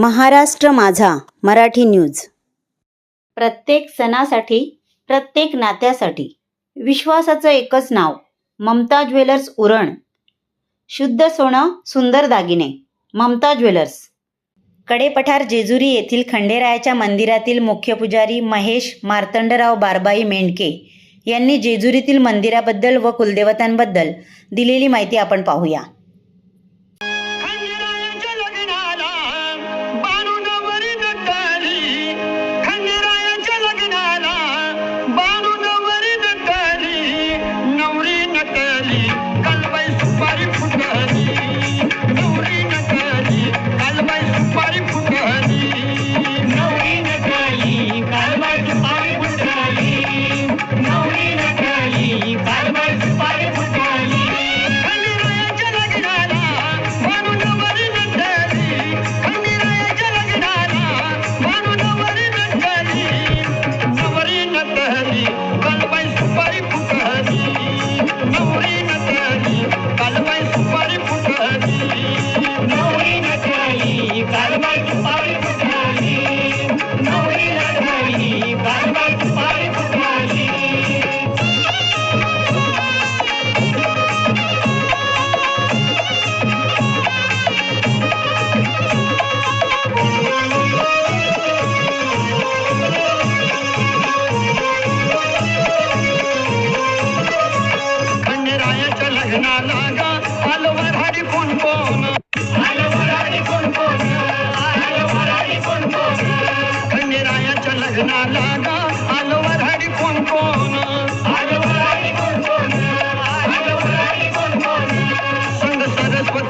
महाराष्ट्र माझा मराठी न्यूज. प्रत्येक सणासाठी प्रत्येक नात्यासाठी विश्वासाचं एकच नाव ममता ज्वेलर्स उरण. शुद्ध सोनं सुंदर दागिने ममता ज्वेलर्स. कडेपठार जेजुरी येथील खंडेरायाच्या मंदिरातील मुख्य पुजारी महेश मार्तंडराव बारबाई मेंढके यांनी जेजुरीतील मंदिराबद्दल व कुलदेवतांबद्दल दिलेली माहिती आपण पाहूया.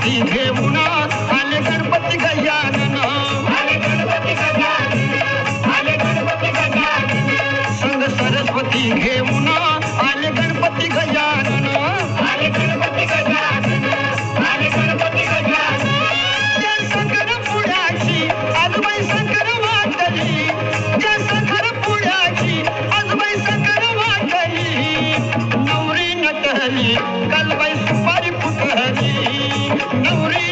सरस्वती घेऊन आले गणपती गजानन. संग सरस्वती घेऊन आले गणपती गजानन. நூறி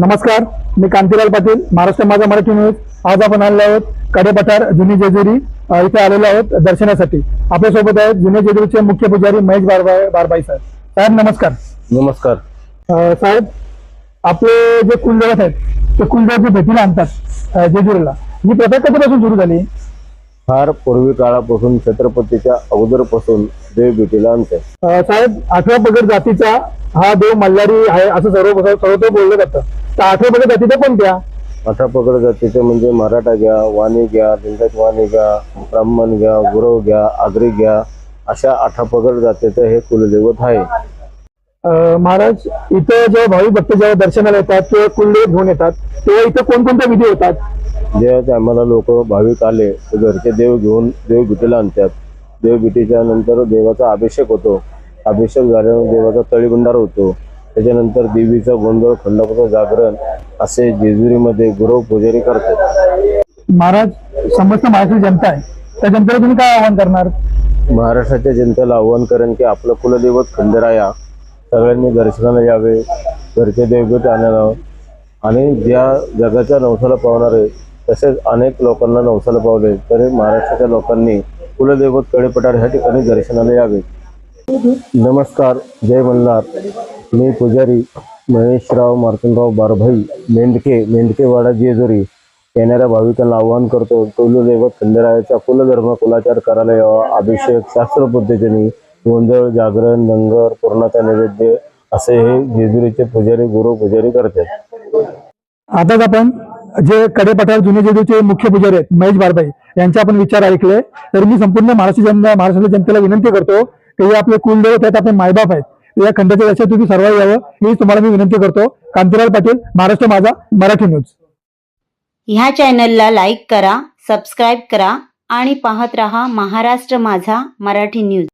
नमस्कार मी कांतीलाल पाटील महाराष्ट्र माझा मराठी न्यूज. आज आपण आलेलो आहोत कडेपठार जुनी जेजुरी इथे आलेलो आहोत दर्शनासाठी. आपल्यासोबत आहेत जुने जेजुरीचे मुख्य पुजारी महेश बारबाई बारबाई साहेब. साहेब नमस्कार. नमस्कार. अ, साहेब आपले जे कुलदेवत आहेत ते कुलदेवत जे भेटीला आणतात अ, जेजुरीला. ही प्रथा कधीपासून सुरू झाली? फार पूर्वी काळापासून छत्रपतीच्या अगोदरपासून देव भेटीला आणते साहेब आठव्या पगड जातीचा हा देव मल्हारी आहे असं सर्व सर्वत्र बोललं जातं. तर आठव्या पगड जातीच्या कोणत्या अठरा पकड जातीचे म्हणजे मराठा घ्या वाणी घ्या लिंगायत वाणी घ्या ब्राह्मण घ्या गुरव घ्या आगरी घ्या अशा अठरा पगड जातीचं हे कुलदैवत आहे. महाराज इथं जेव्हा भाविक भक्त जेव्हा दर्शनाला येतात किंवा कुलदेव घेऊन येतात तेव्हा इथं कोणकोणत्या विधी होतात? जे टायमाला लोक भाविक आले तर घरचे देव घेऊन देव भेटीला आणतात. देव भेटीच्या नंतर देवाचा अभिषेक होतो. अभिषेक झाल्यानंतर देवाचा तळीभंडार होतो. त्याच्यानंतर देवीचा गोंधळ खंडापत्र जागरण असे जेजुरीमध्ये गुरव पुजारी करतात. महाराज समस्त महाराष्ट्र जनता आहे. त्या जनतेला तुम्ही काय आवाहन करणार? महाराष्ट्राच्या जनतेला आव्हान करेन की आपलं कुलदैवत खंडेराया सगळ्यांनी दर्शनाला यावे घरचे देवगत आणावं आणि ज्या जगाच्या नवसाला पावणारे तसेच अनेक लोकांना नवसाला पावले तरी महाराष्ट्राच्या लोकांनी कुलदैवत कडेपठार ह्या ठिकाणी दर्शनाला यावे नमस्कार जय मल्हार. मी पुजारी महेशराव मार्तनराव बारभाई मेंढके मेंढकेवाडा जेजुरी येणाऱ्या भाविकांना आवाहन करतो कुलदैवत खंडेरायाचा कुलधर्म कुलाचार करायला यावा अभिषेक शास्त्र पद्धतीने गोंधळ जागरण लंगर पूर्णाचा नैवेद्य असे हे जेजुरीचे पुजारी गुरु पुजारी करतात. आता आपण जे कडेपठार जुने जेजूचे मुख्य पुजारी आहेत महेश बारबाई यांचे आपण विचार ऐकले. तर मी संपूर्ण महाराष्ट्र जनता महाराष्ट्राच्या जनतेला विनंती करतो की हे आपले कुलदेवत आहेत आपले मायबाप आहेत. या खंडाच्या लक्षात तुम्ही सर्व यावं ही तुम्हाला मी विनंती करतो. कांतीलाल पाटील महाराष्ट्र माझा मराठी न्यूज. ह्या चॅनलला लाईक करा सबस्क्राईब करा आणि पाहत रहा महाराष्ट्र माझा मराठी न्यूज.